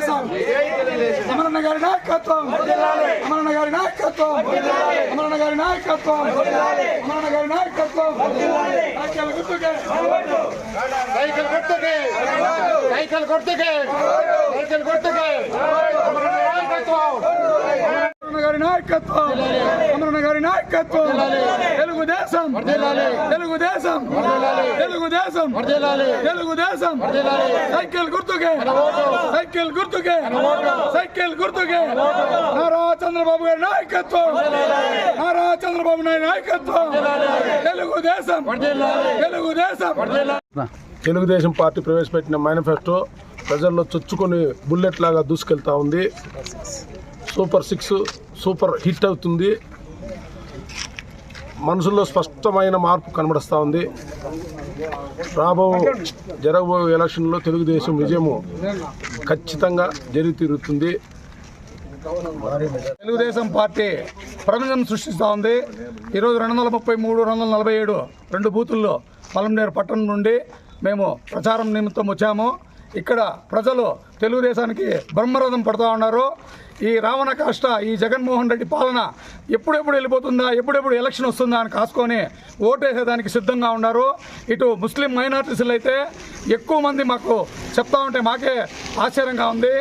తెలుగుదేశం. అమరన్న గారి నాయకత్వం. అమరన్న గారి నాయకత్వం. అమరన్న గారి నాయకత్వం. అమరన్న గారి నాయకత్వం. సైకిల్ గుర్తుకే. సైకిల్ గుర్తుకే. సైకిల్ గుర్తుకే. సైకిల్ గారి నాయకత్వం. అమరణ గారి నాయకత్వం. తెలుగుదేశం. తెలుగుదేశం. తెలుగుదేశం. తెలుగుదేశం. సైకిల్ గుర్తుకే. సైకిల్ గుర్తుకే. సైకిల్ గుర్తుకే. నారా చంద్రబాబు గారి నాయకత్వం. నారా చంద్రబాబు నాయుడు నాయకత్వం. తెలుగుదేశం. తెలుగుదేశం. తెలుగుదేశం పార్టీ ప్రవేశపెట్టిన మేనిఫెస్టో ప్రజల్లో చొచ్చుకొని బుల్లెట్ లాగా దూసుకెళ్తా ఉంది. సూపర్ సిక్స్ సూపర్ హిట్ అవుతుంది. మనసులో స్పష్టమైన మార్పు కనబడుస్తూ ఉంది. రాబో జరగబోయే ఎలక్షన్లో తెలుగుదేశం విజయము ఖచ్చితంగా జరిగి తీరుతుంది తెలుగుదేశం పార్టీ ప్రపంచం సృష్టిస్తూ ఉంది. ఈరోజు రెండు వందల ముప్పై మూడు రెండు వందల నలభై ఏడు రెండు బూతుల్లో పలంనేరు పట్టణం నుండి మేము ప్రచారం నిమిత్తం వచ్చాము. ఇక్కడ ప్రజలు తెలుగుదేశానికి బ్రహ్మరథం పడుతూ ఉన్నారు. ఈ రావణ కాష్ట ఈ జగన్మోహన్ రెడ్డి పాలన ఎప్పుడెప్పుడు వెళ్ళిపోతుందా ఎప్పుడెప్పుడు ఎలక్షన్ వస్తుందా అని కాసుకొని ఓటేసేదానికి సిద్ధంగా ఉన్నారు. ఇటు ముస్లిం మైనార్టీస్లు అయితే ఎక్కువ మంది మాకు చెప్తా ఉంటే మాకే ఆశ్చర్యంగా ఉంది.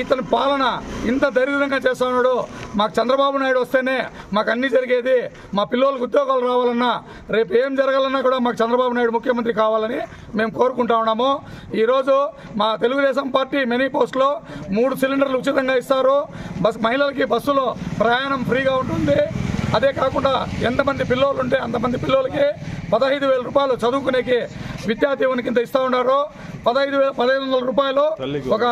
ఇతని పాలన ఇంత దరిద్రంగా చేస్తా ఉన్నాడు. మాకు చంద్రబాబు నాయుడు వస్తేనే మాకు అన్నీ జరిగేది. మా పిల్లలకు ఉద్యోగాలు రావాలన్నా రేపు ఏం జరగాలన్నా కూడా మాకు చంద్రబాబు నాయుడు ముఖ్యమంత్రి కావాలని మేము కోరుకుంటా ఉన్నాము. ఈరోజు మా తెలుగుదేశం పార్టీ మెనీ పోస్ట్లో మూడు సిలిండర్లు ఉచితంగా ఇస్తారు. బస్ మహిళలకి బస్సులో ప్రయాణం ఫ్రీగా ఉంటుంది. అదే కాకుండా ఎంతమంది పిల్లలు ఉంటే అంతమంది పిల్లలకి పదహైదు వేల రూపాయలు చదువుకునేకి విద్యా దీవెన కింద ఇస్తూ ఉన్నారు. పదహైదు వేల పదహైదు వందల రూపాయలు ఒక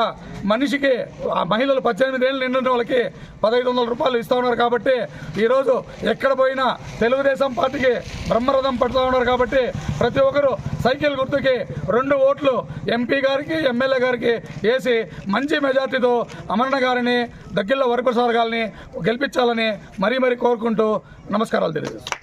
మనిషికి ఆ మహిళలు పద్దెనిమిది ఏళ్ళు నిండిన వాళ్ళకి పదహైదు వందల రూపాయలు ఇస్తూ ఉన్నారు కాబట్టి ఈరోజు ఎక్కడ పోయినా తెలుగుదేశం పార్టీకి బ్రహ్మరథం పడుతూ ఉన్నారు కాబట్టి ప్రతి ఒక్కరు సైకిల్ గుర్తుకి రెండు ఓట్లు ఎంపీ గారికి ఎమ్మెల్యే గారికి వేసి మంచి మెజార్టీతో అమరణ గారిని దగ్గిళ్ళ వరప్రసాద్ గారిని గెలిపించాలని మరీ మరీ కోరుకుంటూ నమస్కారాలు తెలియజేస్తాను